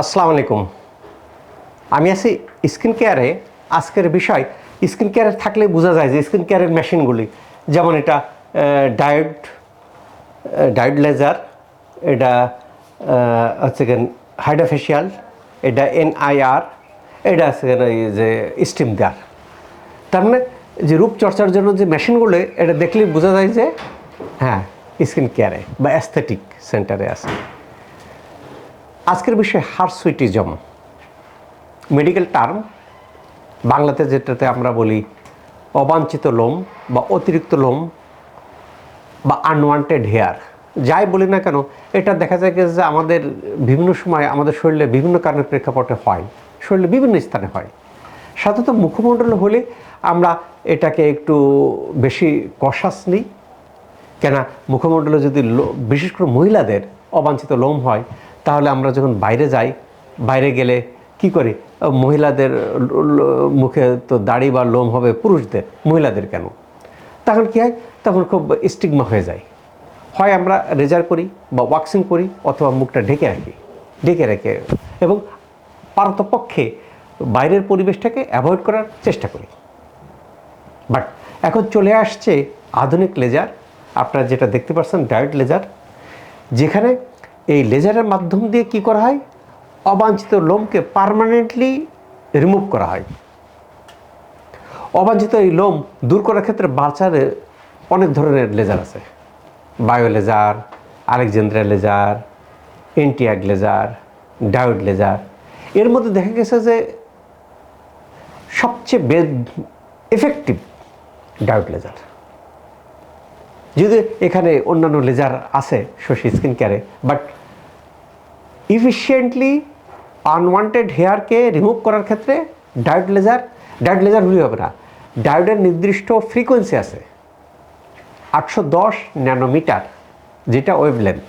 আসসালামু আলাইকুম। আমি আছি স্কিন কেয়ারে। আজকের বিষয়, স্কিন কেয়ারে থাকলে বোঝা যায় যে স্কিন কেয়ারের মেশিনগুলি, যেমন এটা ডায়েট ডায়েট লেজার, এটা হচ্ছে গেন হাইড্রোফেশিয়াল এটা এনআইআর, এটা আছে যে স্টিম দেয়ার। তার মানে যে রূপচর্চার জন্য যে মেশিনগুলো, এটা দেখলেই বোঝা যায় যে হ্যাঁ স্কিন কেয়ারে বা অ্যাস্থেটিক সেন্টারে আছে। আজকের বিষয় হার্সুইটিজম। মেডিকেল টার্ম, বাংলাতে যেটাতে আমরা বলি অবাঞ্ছিত লোম বা অতিরিক্ত লোম বা আনওয়ান্টেড হেয়ার যাই বলি না কেন, এটা দেখা যায় যে আমাদের বিভিন্ন সময় আমাদের শরীরে বিভিন্ন কারণে প্রেক্ষাপটে হয়। শরীরে বিভিন্ন স্থানে হয়। সাধারণত মুখমণ্ডল হলে আমরা এটাকে একটু বেশি কষাস নিই। কেন মুখমণ্ডলে যদি বিশেষ করে মহিলাদের অবাঞ্ছিত লোম হয় তাহলে আমরা যখন বাইরে যাই, বাইরে গেলে কি করি? মহিলাদের মুখে তো দাড়ি বা লোম হবে পুরুষদের, মহিলাদের কেন? তখন কি হয়? তখন খুব স্টিগমা হয়ে যায়। হয় আমরা রেজার করি বা ওয়াক্সিং করি অথবা মুখটা ঢেকে রাখি, ঢেকে রেখে এবং পারতপক্ষে বাইরের পরিবেশটাকে অ্যাভয়েড করার চেষ্টা করি। বাট এখন চলে আসছে আধুনিক লেজার আপনারা যেটা দেখতে পাচ্ছেন ডায়েট লেজার যেখানে এই লেজারের মাধ্যম দিয়ে কি করা হয়? অবাঞ্ছিত লোমকে পার্মানেন্টলি রিমুভ করা হয়। অবাঞ্ছিত এই লোম দূর করার ক্ষেত্রে বাচ্চাদের অনেক ধরনের লেজার আছে। Bio laser alexandrite laser ND YAG laser diode laser এর মধ্যে দেখা গেছে যে সবচেয়ে এফেক্টিভ ডায়োড লেজার যদি এখানে অন্যান্য লেজার আছে শশী স্কিন কেয়ারে বাট ইফিসিয়েন্টলি আনওয়ান্টেড হেয়ারকে রিমুভ করার ক্ষেত্রে ডায়োড লেজার ডায়োড লেজার হলেই হবে না ডায়োডের নির্দিষ্ট ফ্রিকোয়েন্সি আছে আটশো দশ ন্যানোমিটার যেটা ওয়েভ লেন্থ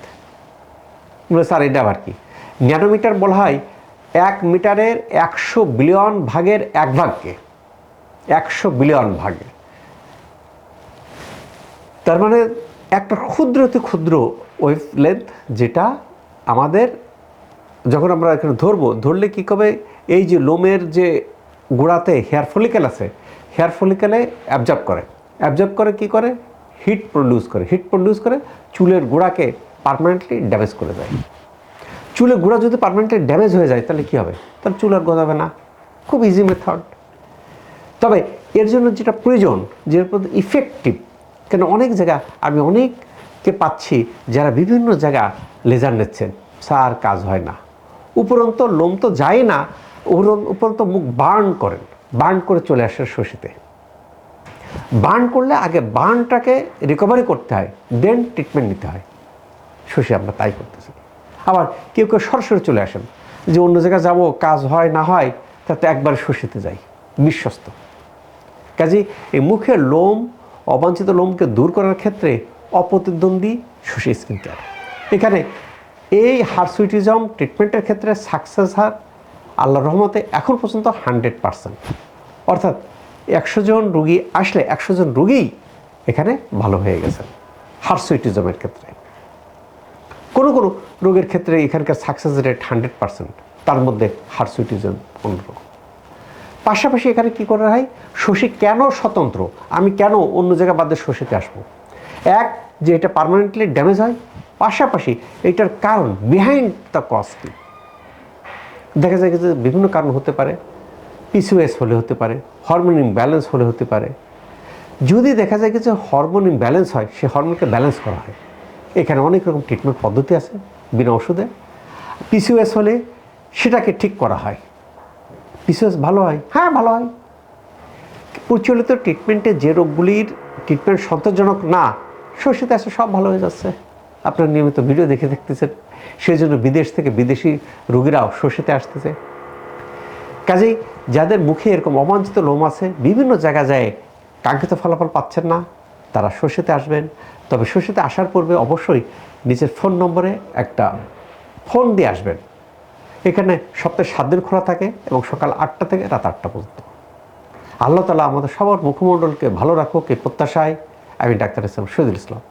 স্যার এটা আবার কি? ন্যানোমিটার বলা হয় এক মিটারের একশো বিলিয়ন ভাগের এক ভাগকে, একশো বিলিয়ন ভাগে। তার মানে একটা ক্ষুদ্রতে ক্ষুদ্র ওয়েভ লেন্থ যেটা আমাদের যখন আমরা এখানে ধরবো, ধরলে কী হবে এই যে লোমের যে গোড়াতে হেয়ার ফলিকেল আছে হেয়ার ফলিক্যালে অ্যাবজর্ব করে। অ্যাবজর্ব করে কি করে? হিট প্রডিউস করে। হিট প্রডিউস করে চুলের গোড়াকে পারমানেন্টলি ড্যামেজ করে দেয়। চুলের গোড়া যদি পারমানেন্টলি ড্যামেজ হয়ে যায়, তাহলে কী হবে? তাহলে চুল আর গজাবে না। খুব ইজি মেথড তবে এর জন্য যেটা প্রয়োজন, যে ইফেক্টিভ কেন অনেক জায়গা আমি অনেককে পাচ্ছি যারা বিভিন্ন জায়গা লেজার নিচ্ছেন স্যার কাজ হয় না। উপরন্ত লোম তো যায় না, উপরন- উপরন্ত মুখ বার্ন করেন। বার্ন করে চলে আসে শশীতে। বার্ন করলে আগে বার্নটাকে রিকভারি করতে হয় দেন ট্রিটমেন্ট নিতে হয়। শশী, আমরা তাই করতেছি। আবার কেউ কেউ সরাসরি চলে আসেন, যে অন্য জায়গায় যাব, কাজ হয় না হয়, তাতে একবার শশীতে যাই, বিশ্বস্ত। কাজে এই মুখের লোম অবাঞ্ছিত লোমকে দূর করার ক্ষেত্রে অপ্রতিদ্বন্দ্বী শশী স্কিন কেয়ার এখানে এই হার্সুইটিজম ট্রিটমেন্টের ক্ষেত্রে সাকসেস হার আল্লাহর রহমতে এখন পর্যন্ত হান্ড্রেড পারসেন্ট। অর্থাৎ একশো জন রুগী আসলে একশো জন রুগীই এখানে ভালো হয়ে গেছেন হার্সুইটিজমের ক্ষেত্রে। কোনো কোনো রোগের ক্ষেত্রে এখানকার সাকসেস রেট হান্ড্রেড পারসেন্ট, তার মধ্যে হার্সুইটিজম অন্যরকম পাশাপাশি এখানে কি করা হয়? শশী কেন স্বতন্ত্র? আমি কেন অন্য জায়গা বাদে শশীতে আসব? এক, যে এটা পার্মানেন্টলি ড্যামেজ হয়। পাশাপাশি এটার কারণ বিহাইন্ড দ্য কজ কি? দেখা যায় যে বিভিন্ন কারণ হতে পারে। পিসিওএস হলে হতে পারে হরমোন ইমব্যালেন্স হলে হতে পারে। যদি দেখা যায় যে হরমোন ইমব্যালেন্স হয়, সে হরমোনকে ব্যালেন্স করা হয়। এখানে অনেক রকম ট্রিটমেন্ট পদ্ধতি আছে, বিনা ওষুধে। পিসিওএস হলে সেটাকে ঠিক করা হয়। পিসিওএস ভালো হয়? হ্যাঁ ভালো হয়। প্রচলিত ট্রিটমেন্টে যে রোগগুলির ট্রিটমেন্ট সন্তোষজনক না শস্যতে আসে সব ভালো হয়ে যাচ্ছে। আপনার নিয়মিত ভিডিও দেখে দেখতেছেন সেই জন্য বিদেশ থেকে বিদেশি রোগীরাও শস্যতে আসতেছে। কাজেই যাদের মুখে এরকম অবাঞ্ছিত লোম আছে, বিভিন্ন জায়গা যায় কাঙ্ক্ষিত ফলাফল পাচ্ছেন না, তারা শস্যতে আসবেন। তবে শস্যতে আসার পূর্বে অবশ্যই নিজের ফোন নম্বরে একটা ফোন দিয়ে আসবেন। এখানে সপ্তাহে সাত দিন খোলা থাকে এবং সকাল আটটা থেকে রাত আটটা পর্যন্ত। আল্লাহ তালা আমাদের সবার মুখমণ্ডলকে ভালো রাখুক এই প্রত্যাশায় আমি ডাক্তার ইসলাম শহীদুল ইসলাম।